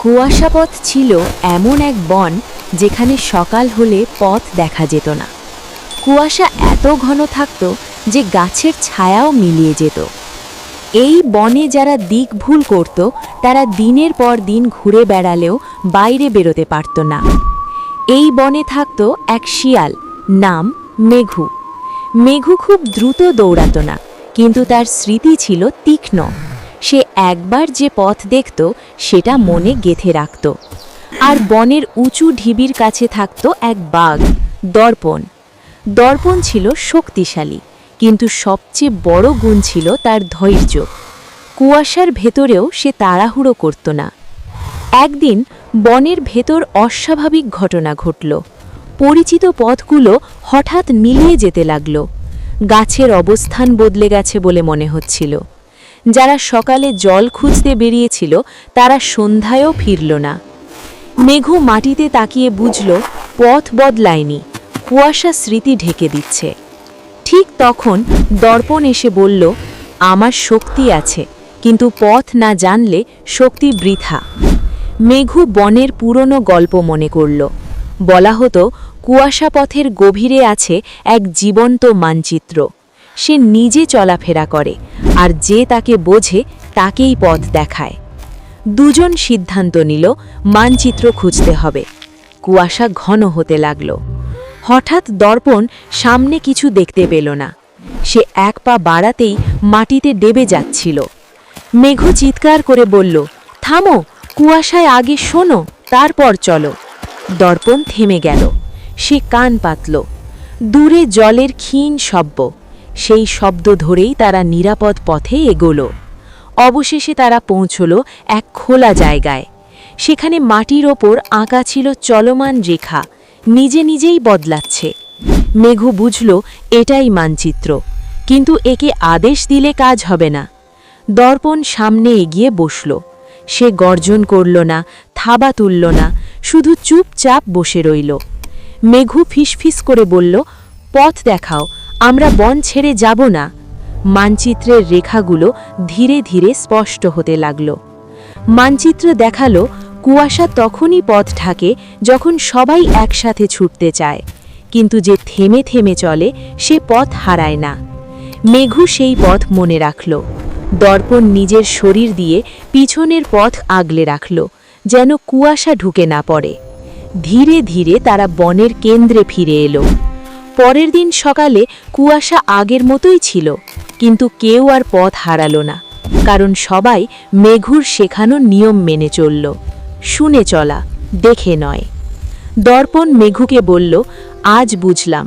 কুয়াশাপথ ছিল এমন এক বন যেখানে সকাল হলে পথ দেখা যেত না। কুয়াশা এত ঘন থাকত যে গাছের ছায়াও মিলিয়ে যেত। এই বনে যারা দিক ভুল করত, তারা দিনের পর দিন ঘুরে বেড়ালেও বাইরে বেরোতে পারত না। এই বনে থাকত এক শিয়াল, নাম মেঘু। মেঘু খুব দ্রুত দৌড়াত না, কিন্তু তার স্মৃতি ছিল তীক্ষ্ণ। সে একবার যে পথ দেখত, সেটা মনে গেথে রাখত। আর বনের উঁচু ঢিবির কাছে থাকত এক বাঘ, দর্পণ। দর্পণ ছিল শক্তিশালী, কিন্তু সবচেয়ে বড় গুণ ছিল তার ধৈর্য। কুয়াশার ভেতরেও সে তাড়াহুড়ো করত না। একদিন বনের ভেতর অস্বাভাবিক ঘটনা ঘটল। পরিচিত পথগুলো হঠাৎ মিলিয়ে যেতে লাগল। গাছের অবস্থান বদলে গেছে বলে মনে হচ্ছিল। যারা সকালে জল খুঁজতে বেরিয়েছিল, তারা সন্ধ্যায়ও ফিরল না। মেঘু মাটিতে তাকিয়ে বুঝল, পথ বদলায়নি, কুয়াশা স্মৃতি ঢেকে দিচ্ছে। ঠিক তখন দর্পণ এসে বলল, আমার শক্তি আছে, কিন্তু পথ না জানলে শক্তি বৃথা। মেঘু বনের পুরনো গল্প মনে করল। বলা হতো, কুয়াশা পথের গভীরে আছে এক জীবন্ত মানচিত্র। সে নিজে চলাফেরা করে, আর যে তাকে বোঝে, তাকেই পথ দেখায়। দুজন সিদ্ধান্ত নিল, মানচিত্র খুঁজতে হবে। কুয়াশা ঘন হতে লাগল। হঠাৎ দর্পণ সামনে কিছু দেখতে পেল না। সে এক পা বাড়াতেই মাটিতে ডেবে যাচ্ছিল। মেঘ চিৎকার করে বলল, থামো, কুয়াশায় আগে শোনো, তারপর চলো। দর্পণ থেমে গেল। সে কান পাতল। দূরে জলের ক্ষীণ শব্দ। সেই শব্দ ধরেই তারা নিরাপদ পথে এগোলো। অবশেষে তারা পৌঁছল এক খোলা জায়গায়। সেখানে মাটির ওপর আঁকা ছিল চলমান রেখা, নিজে নিজেই বদলাচ্ছে। মেঘু বুঝল, এটাই মানচিত্র, কিন্তু একে আদেশ দিলে কাজ হবে না। দর্পণ সামনে এগিয়ে বসল। সে গর্জন করল না, থাবা তুলল না, শুধু চুপচাপ বসে রইল। মেঘু ফিসফিস করে বলল, পথ দেখাও আমরা বন ছেড়ে যাব না। মানচিত্রের রেখাগুলো ধীরে ধীরে স্পষ্ট হতে লাগল। মানচিত্র দেখাল, কুয়াশা তখনই পথ ঢাকে যখন সবাই একসাথে ছুটতে চায়। কিন্তু যে থেমে থেমে চলে, সে পথ হারায় না। মেঘু সেই পথ মনে রাখল। দর্পণ নিজের শরীর দিয়ে পিছনের পথ আগলে রাখল, যেন কুয়াশা ঢুকে না পড়ে। ধীরে ধীরে তারা বনের কেন্দ্রে ফিরে এলো। পরের দিন সকালে কুয়াশা আগের মতোই ছিল, কিন্তু কেউ আর পথ হারালো না, কারণ সবাই মেঘুর শেখানো নিয়ম মেনে চলল। শুনে চলা, দেখে নয়। দর্পণ মেঘুকে বলল, আজ বুঝলাম,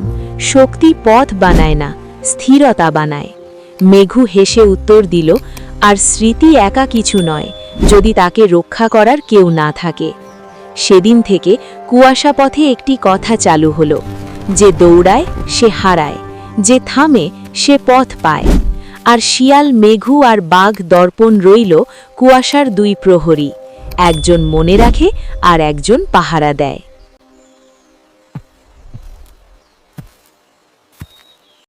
শক্তি পথ বানায় না, স্থিরতা বানায়। মেঘু হেসে উত্তর দিল, আর স্মৃতি একা কিছু নয়, যদি তাকে রক্ষা করার কেউ না থাকে। সেদিন থেকে কুয়াশা পথে একটি কথা চালু হলো। যে দৌড়ায়, সে হারায়, যে থামে, সে পথ পায়। আর শিয়াল, মেঘু আর বাঘ দর্পণ রইল কুয়াশার দুই প্রহরী। একজন মনে রাখে আর একজন পাহারা দেয়।